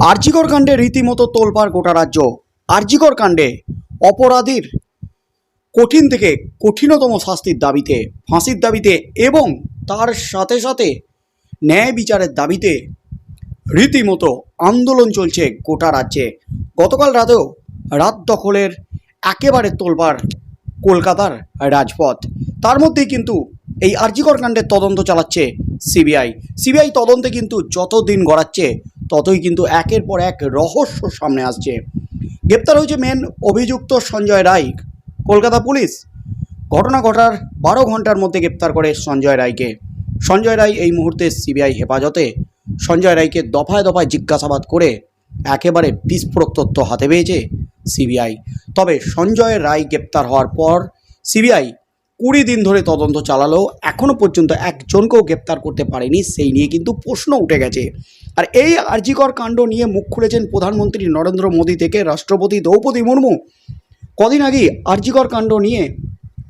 আরজিকর কাণ্ডে রীতিমতো তোলপাড় গোটা রাজ্য। আরজিকর কাণ্ডে অপরাধীর কঠিন থেকে কঠিনতম শাস্তির দাবিতে, ফাঁসির দাবিতে এবং তার সাথে সাথে ন্যায় বিচারের দাবিতে রীতিমতো আন্দোলন চলছে গোটা রাজ্যে। গতকাল রাতেও রাত দখলের একেবারে তোলবার কলকাতার রাজপথ। তার মধ্যেই কিন্তু এই আরজিকর কাণ্ডের তদন্ত চালাচ্ছে সিবিআই। সিবিআই তদন্তে কিন্তু যত দিন গড়াচ্ছে ততই কিন্তু একের পর এক রহস্য সামনে আসছে। গ্রেপ্তার হয়েছে মেন অভিযুক্ত সঞ্জয় রায়। কলকাতা পুলিশ, ঘটনা ঘটার বারো ঘণ্টার মধ্যে গ্রেপ্তার করে সঞ্জয় রায়কে। সঞ্জয় রায় এই মুহূর্তে সিবিআই হেফাজতে। সঞ্জয় রায়কে দফায় দফায় জিজ্ঞাসাবাদ করে একেবারে বিস্ফোরক তথ্য হাতে পেয়েছে সিবিআই। তবে সঞ্জয় রায় গ্রেপ্তার হওয়ার পর সিবিআই কুড়ি দিন ধরে তদন্ত চালালেও এখনও পর্যন্ত একজনকেও গ্রেপ্তার করতে পারেনি, সেই নিয়ে কিন্তু প্রশ্ন উঠে গেছে। আর এই আর্জিকর কাণ্ড নিয়ে মুখ খুলেছেন প্রধানমন্ত্রী নরেন্দ্র মোদী থেকে রাষ্ট্রপতি দ্রৌপদী মুর্মু। কদিন আগেই আর্জিকর কাণ্ড নিয়ে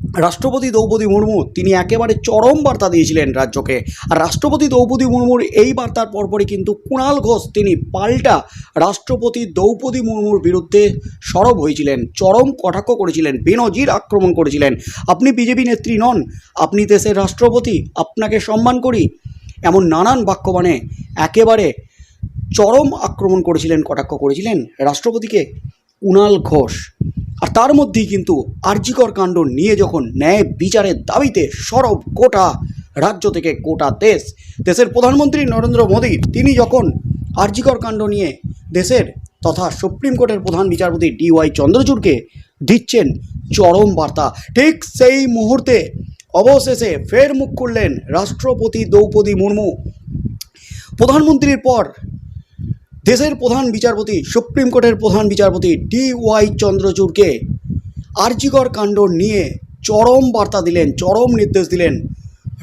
রাষ্ট্রপতি দ্রৌপদী মুর্মু, তিনি একেবারে চরম বার্তা দিয়েছিলেন রাজ্যকে। আর রাষ্ট্রপতি দ্রৌপদী মুর্মুর এই বার্তার পরপরই কিন্তু কুণাল ঘোষ, তিনি পাল্টা রাষ্ট্রপতি দ্রৌপদী মুর্মুর বিরুদ্ধে সরব হয়েছিলেন, চরম কটাক্ষ করেছিলেন, বেনজির আক্রমণ করেছিলেন। আপনি বিজেপি নেত্রী নন, আপনি দেশের রাষ্ট্রপতি, আপনাকে সম্মান করি। এমন নানান বাক্যবাণে একেবারে চরম আক্রমণ করেছিলেন, কটাক্ষ করেছিলেন রাষ্ট্রপতিকে কুণাল ঘোষ। আর তার মধ্যেই কিন্তু আর্যিকর কাণ্ড নিয়ে যখন ন্যায় বিচারের দাবিতে সরব গোটা রাজ্য থেকে গোটা দেশ, দেশের প্রধানমন্ত্রী নরেন্দ্র মোদী, তিনি যখন আর্যিকর কাণ্ড নিয়ে দেশের তথা সুপ্রিম কোর্টের প্রধান বিচারপতি ডিওয়াই চন্দ্রচূড়কে দিচ্ছেন চরম বার্তা, ঠিক সেই মুহূর্তে অবশেষে ফের মুখ খুললেন রাষ্ট্রপতি দ্রৌপদী মুর্মু। প্রধানমন্ত্রীর পর দেশের প্রধান বিচারপতি, সুপ্রিম কোর্টের প্রধান বিচারপতি ডি ওয়াই চন্দ্রচূড়কে আর্জিকর কাণ্ড নিয়ে চরম বার্তা দিলেন, চরম নির্দেশ দিলেন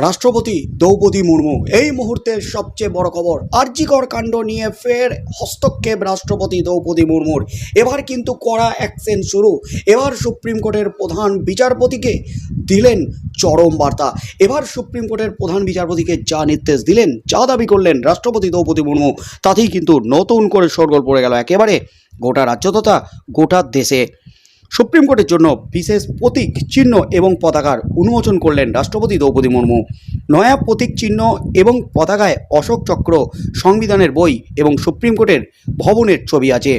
রাষ্ট্রপতি দ্রৌপদী মুর্মু। এই মুহূর্তের সবচেয়ে বড় খবর, আর্জিকর কাণ্ড নিয়ে ফের হস্তক্ষেপ রাষ্ট্রপতি দ্রৌপদী মুর্মুর। এবার কিন্তু কড়া অ্যাকশন শুরু। এবার সুপ্রিম কোর্টের প্রধান বিচারপতিকে দিলেন চরম বার্তা। এবার সুপ্রিম কোর্টের প্রধান বিচারপতিকে যা নির্দেশ দিলেন, যা দাবি করলেন রাষ্ট্রপতি দ্রৌপদী মুর্মু, তাতেই কিন্তু নতুন করে সরগোল পড়ে গেল একেবারে গোটা রাজ্য তথা গোটা দেশে। সুপ্রিম কোর্টের জন্য বিশেষ প্রতীক চিহ্ন এবং পতাকার উন্মোচন করলেন রাষ্ট্রপতি দ্রৌপদী মুর্মু। নয়া প্রতীক চিহ্ন এবং পতাকায় অশোক চক্র সংবিধানের বই এবং সুপ্রিম কোর্টের ভবনের ছবি আছে।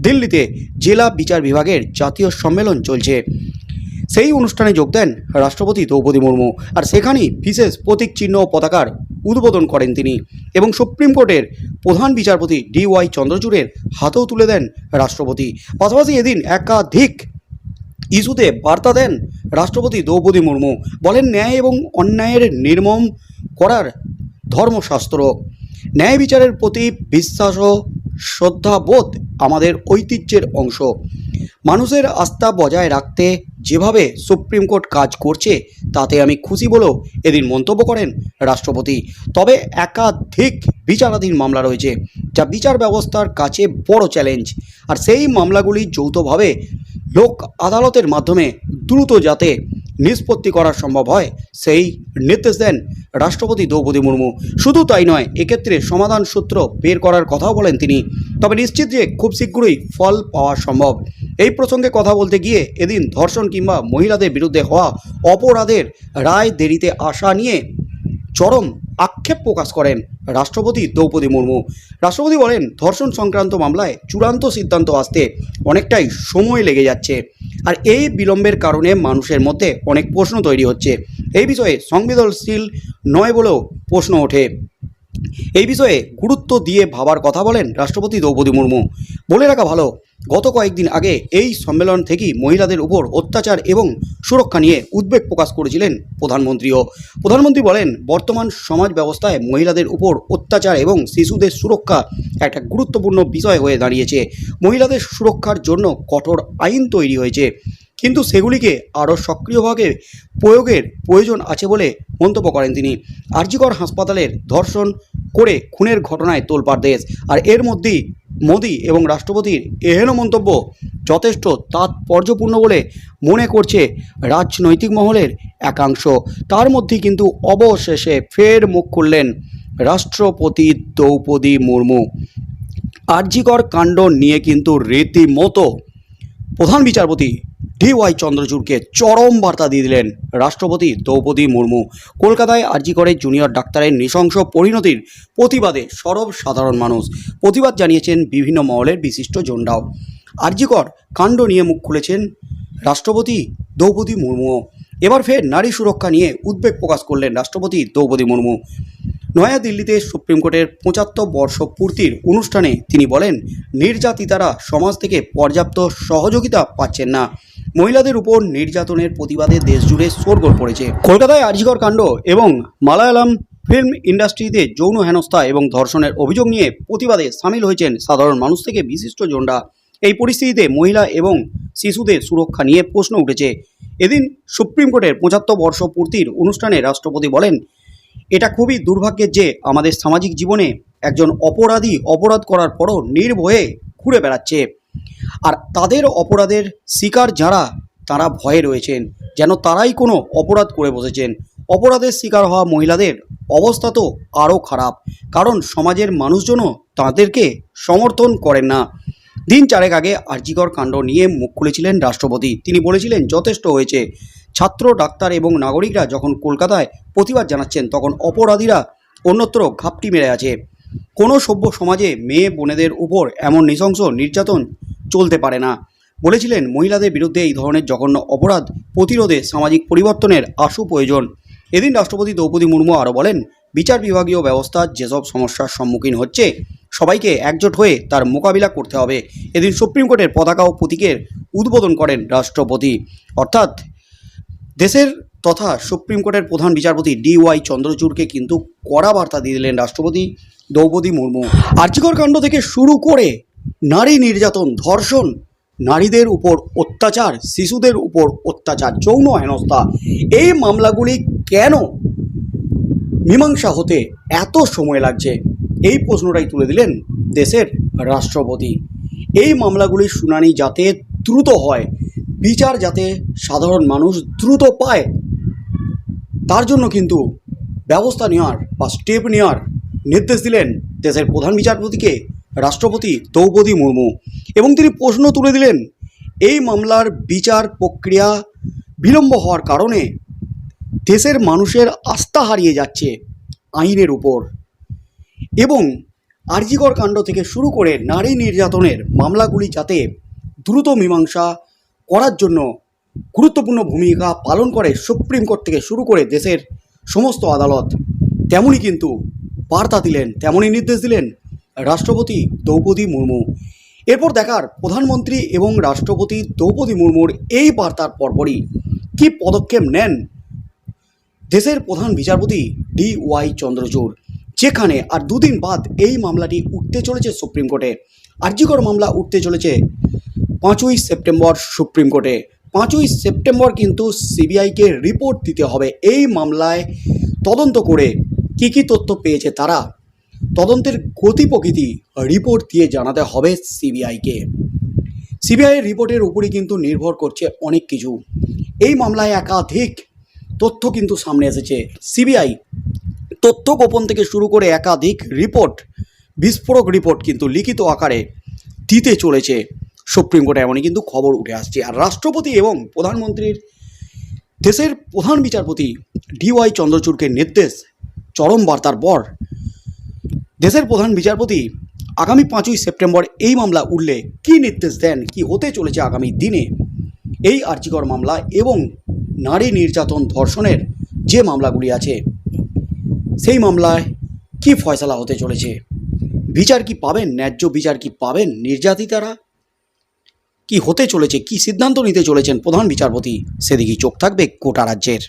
দিল্লিতে জেলা বিচার বিভাগের জাতীয় সম্মেলন চলছে। সেই অনুষ্ঠানে যোগ দেন রাষ্ট্রপতি দ্রৌপদী মুর্মু আর সেখানেই বিশেষ প্রতীক চিহ্ন ও পতাকার উদ্বোধন করেন তিনি এবং সুপ্রিম কোর্টের প্রধান বিচারপতি ডি ওয়াই চন্দ্রচূড়ের হাতেও তুলে দেন রাষ্ট্রপতি। পাশাপাশি এদিন একাধিক ইস্যুতে বার্তা দেন রাষ্ট্রপতি দ্রৌপদী মুর্মু। বলেন, ন্যায় এবং অন্যায়ের নির্মম করার ধর্মশাস্ত্র। ন্যায় বিচারের প্রতি বিশ্বাস ও শ্রদ্ধাবোধ আমাদের ঐতিহ্যের অংশ। মানুষের আস্থা বজায় রাখতে যেভাবে সুপ্রিম কোর্ট কাজ করছে, তাতে আমি খুশি বলেও এদিন মন্তব্য করেন রাষ্ট্রপতি। তবে একাধিক বিচারাধীন মামলা রয়েছে, যা বিচার ব্যবস্থার কাছে বড় চ্যালেঞ্জ। আর সেই মামলাগুলি যৌথভাবে লোক আদালতের মাধ্যমে দ্রুত যাতে নিষ্পত্তি করা সম্ভব হয়, সেই নির্দেশ দেন রাষ্ট্রপতি দ্রৌপদী মুর্মু। শুধু তাই নয়, এক্ষেত্রে সমাধান সূত্র বের করার কথাও বলেন তিনি। তবে নিশ্চিত যে খুব শীঘ্রই ফল পাওয়া সম্ভব। এই প্রসঙ্গে কথা বলতে গিয়ে এদিন ধর্ষণ কিংবা মহিলাদের বিরুদ্ধে হওয়া অপরাধের রায় দেরিতে আসা নিয়ে চরম আক্ষেপ প্রকাশ করেন রাষ্ট্রপতি দ্রৌপদী মুর্মু। রাষ্ট্রপতি বলেন, ধর্ষণ সংক্রান্ত মামলায় চূড়ান্ত সিদ্ধান্ত আসতে অনেকটাই সময় লেগে যাচ্ছে। আর এই বিলম্বের কারণে মানুষের মধ্যে অনেক প্রশ্ন তৈরি হচ্ছে। এই বিষয়ে সংবেদনশীল নয় বলেও প্রশ্ন ওঠে। এই বিষয়ে গুরুত্ব দিয়ে ভাবার কথা বলেন রাষ্ট্রপতি দ্রৌপদী মুর্মু। বলে রাখা ভালো গত কয়েকদিন আগে এই সম্মেলন থেকেই মহিলাদের উপর অত্যাচার এবং সুরক্ষা নিয়ে উদ্বেগ প্রকাশ করেছিলেন প্রধানমন্ত্রীও। প্রধানমন্ত্রী বলেন, বর্তমান সমাজ ব্যবস্থায় মহিলাদের উপর অত্যাচার এবং শিশুদের সুরক্ষা একটা গুরুত্বপূর্ণ বিষয় হয়ে দাঁড়িয়েছে। মহিলাদের সুরক্ষার জন্য কঠোর আইন তৈরি হয়েছে, কিন্তু সেগুলিকে আরও সক্রিয়ভাবে প্রয়োগের প্রয়োজন আছে বলে মন্তব্য করেন তিনি। আরজিকর হাসপাতালের ধর্ষণ করে খুনের ঘটনায় তোলপাড় দেশ, আর এর মধ্যেই মোদি এবং রাষ্ট্রপতির এহেন মন্তব্য যথেষ্ট তাৎপর্যপূর্ণ বলে মনে করছে রাজনৈতিক মহলের একাংশ। তার মধ্যে কিন্তু অবশেষে ফের মুখ খুললেন রাষ্ট্রপতি দ্রৌপদী মুর্মু। আর্যিকর কাণ্ড নিয়ে কিন্তু রীতিমতো প্রধান বিচারপতি ডি ওয়াই চন্দ্রচূড়কে চরম বার্তা দিয়ে দিলেন রাষ্ট্রপতি দ্রৌপদী মুর্মু। কলকাতায় আরজিকরের জুনিয়র ডাক্তারের নৃশংস পরিণতির প্রতিবাদে সরব সাধারণ মানুষ। প্রতিবাদ জানিয়েছেন বিভিন্ন মহলের বিশিষ্ট জন্ডাও আরজিকর কাণ্ড নিয়ে মুখ খুলেছেন রাষ্ট্রপতি দ্রৌপদী মুর্মুও এবার ফের নারী সুরক্ষা নিয়ে উদ্বেগ প্রকাশ করলেন রাষ্ট্রপতি দ্রৌপদী মুর্মু। নয়াদিল্লিতে সুপ্রিম কোর্টের পঁচাত্তর বর্ষ পূর্তির অনুষ্ঠানে তিনি বলেন, নির্যাতিতারা সমাজ থেকে পর্যাপ্ত সহযোগিতা পাচ্ছেন না। মহিলাদের উপর নির্যাতনের প্রতিবাদে দেশজুড়ে শোরগোল পড়েছে। কলকাতায় আরজিকর কাণ্ড এবং মালায়ালাম ফিল্ম ইন্ডাস্ট্রিতে যৌন হেনস্থা এবং ধর্ষণের অভিযোগ নিয়ে প্রতিবাদে সামিল হয়েছেন সাধারণ মানুষ থেকে বিশিষ্ট জনরা। এই পরিস্থিতিতে মহিলা এবং শিশুদের সুরক্ষা নিয়ে প্রশ্ন উঠেছে। এদিন সুপ্রিম কোর্টের পঁচাত্তর বর্ষ পূর্তির অনুষ্ঠানে রাষ্ট্রপতি বলেন, এটা খুবই দুর্ভাগ্যের যে আমাদের সামাজিক জীবনে একজন অপরাধী অপরাধ করার পরও নির্ভয়ে ঘুরে বেড়াচ্ছে। আর তাদের অপরাধের শিকার যারা, তারা ভয়ে রয়েছেন। যেন তারাই কোনো অপরাধ করে বসেছেন। অপরাধের শিকার হওয়া মহিলাদের অবস্থা তো আরও খারাপ। কারণ সমাজের মানুষজনও তাদেরকে সমর্থন করেন না। দিন চারেক আগে আরজিকর কাণ্ড নিয়ে মুখ খুলেছিলেন রাষ্ট্রপতি। তিনি বলেছিলেন, যথেষ্ট হয়েছে। ছাত্র, ডাক্তার এবং নাগরিকরা যখন কলকাতায় প্রতিবাদ জানাচ্ছেন, তখন অপরাধীরা অন্যত্র ঘাপটি মেরে আছে। কোনো সভ্য সমাজে মেয়ে বোনেদের উপর এমন নৃশংস নির্যাতন চলতে পারে না। বলেছিলেন, মহিলাদের বিরুদ্ধে এই ধরনের জঘন্য অপরাধ প্রতিরোধে সামাজিক পরিবর্তনের আশু প্রয়োজন। এদিন রাষ্ট্রপতি দ্রৌপদী মুর্মু আরও বলেন, বিচার বিভাগীয় ব্যবস্থা যেসব সমস্যার সম্মুখীন হচ্ছে, সবাইকে একজোট হয়ে তার মোকাবিলা করতে হবে। এদিন সুপ্রিম কোর্টের পতাকা ও প্রতীকের উদ্বোধন করেন রাষ্ট্রপতি। অর্থাৎ দেশের তথা সুপ্রিম কোর্টের প্রধান বিচারপতি ডি ওয়াই চন্দ্রচূড়কে কিন্তু কড়া বার্তা দিয়ে দিলেন রাষ্ট্রপতি দ্রৌপদী মুর্মু। আর্যিকর কাণ্ড থেকে শুরু করে নারী নির্যাতন, ধর্ষণ, নারীদের উপর অত্যাচার, শিশুদের উপর অত্যাচার, যৌন হেনস্থা, এই মামলাগুলি কেন মীমাংসা হতে এত সময় লাগছে? এই প্রশ্নটাই তুলে দিলেন দেশের রাষ্ট্রপতি। এই মামলাগুলির শুনানি যাতে দ্রুত হয়, বিচার যাতে সাধারণ মানুষ দ্রুত পায় তার জন্য কিন্তু ব্যবস্থা নেওয়ার বা স্টেপ নেওয়ার নির্দেশ দিলেন দেশের প্রধান বিচারপতিকে রাষ্ট্রপতি দ্রৌপদী মুর্মু। এবং তিনি প্রশ্ন তুলে দিলেন, এই মামলার বিচার প্রক্রিয়া বিলম্ব হওয়ার কারণে দেশের মানুষের আস্থা হারিয়ে যাচ্ছে আইনের উপর। এবং আরজিকর কাণ্ড থেকে শুরু করে নারী নির্যাতনের মামলাগুলি যাতে দ্রুত মীমাংসা করার জন্য গুরুত্বপূর্ণ ভূমিকা পালন করে সুপ্রিম কোর্ট থেকে শুরু করে দেশের সমস্ত আদালত। তেমনই কিন্তু বার্তা দিলেন, তেমনই নির্দেশ দিলেন রাষ্ট্রপতি দ্রৌপদী মুর্মু। এরপর দেখার প্রধানমন্ত্রী এবং রাষ্ট্রপতি দ্রৌপদী মুর্মুর এই বার্তার পরপরই কি পদক্ষেপ নেন দেশের প্রধান বিচারপতি ডি ওয়াই চন্দ্রচূড়, যেখানে আর দুদিন বাদ এই মামলাটি উঠতে চলেছে সুপ্রিম কোর্টে। আর্যিকর মামলা উঠতে চলেছে পাঁচই সেপ্টেম্বর সুপ্রিম কোর্টে। পাঁচই সেপ্টেম্বর কিন্তু সিবিআইকে রিপোর্ট দিতে হবে। এই মামলায় তদন্ত করে কী কী তথ্য পেয়েছে তারা? তদন্তের গতি প্রকৃতি রিপোর্ট দিয়ে জানাতে হবে সিবিআইকে। সিবিআইয়ের রিপোর্টের উপরই কিন্তু নির্ভর করছে অনেক কিছু। এই মামলায় একাধিক তথ্য কিন্তু সামনে এসেছে। সিবিআই তথ্য গোপন থেকে শুরু করে একাধিক রিপোর্ট, বিস্ফোরক রিপোর্ট কিন্তু লিখিত আকারে দিতে চলেছে। সুপ্রিম কোর্টে এমনই কিন্তু খবর উঠে আসছে। আর রাষ্ট্রপতি এবং প্রধানমন্ত্রীর দেশের প্রধান বিচারপতি ডিওয়াই চন্দ্রচূড়কে নির্দেশ চরম বার্তার পর দেশের প্রধান বিচারপতি আগামী পাঁচই সেপ্টেম্বর এই মামলা উঠলে কী নির্দেশ দেন, কি হতে চলেছে আগামী দিনে? এই আর্জিকর মামলা এবং নারী নির্যাতন ধর্ষণের যে মামলাগুলি আছে, সেই মামলায় কি ফয়সলা হতে চলেছে? বিচার কি পাবেন? ন্যায্য বিচার কি পাবেন? নির্যাতিতারা কি হতে চলেছে কি সিদ্ধান্ত নিতে চলেছেন প্রধান বিচারপতি? সেদিকেই চোখ থাকবে কোটা রাজ্যের।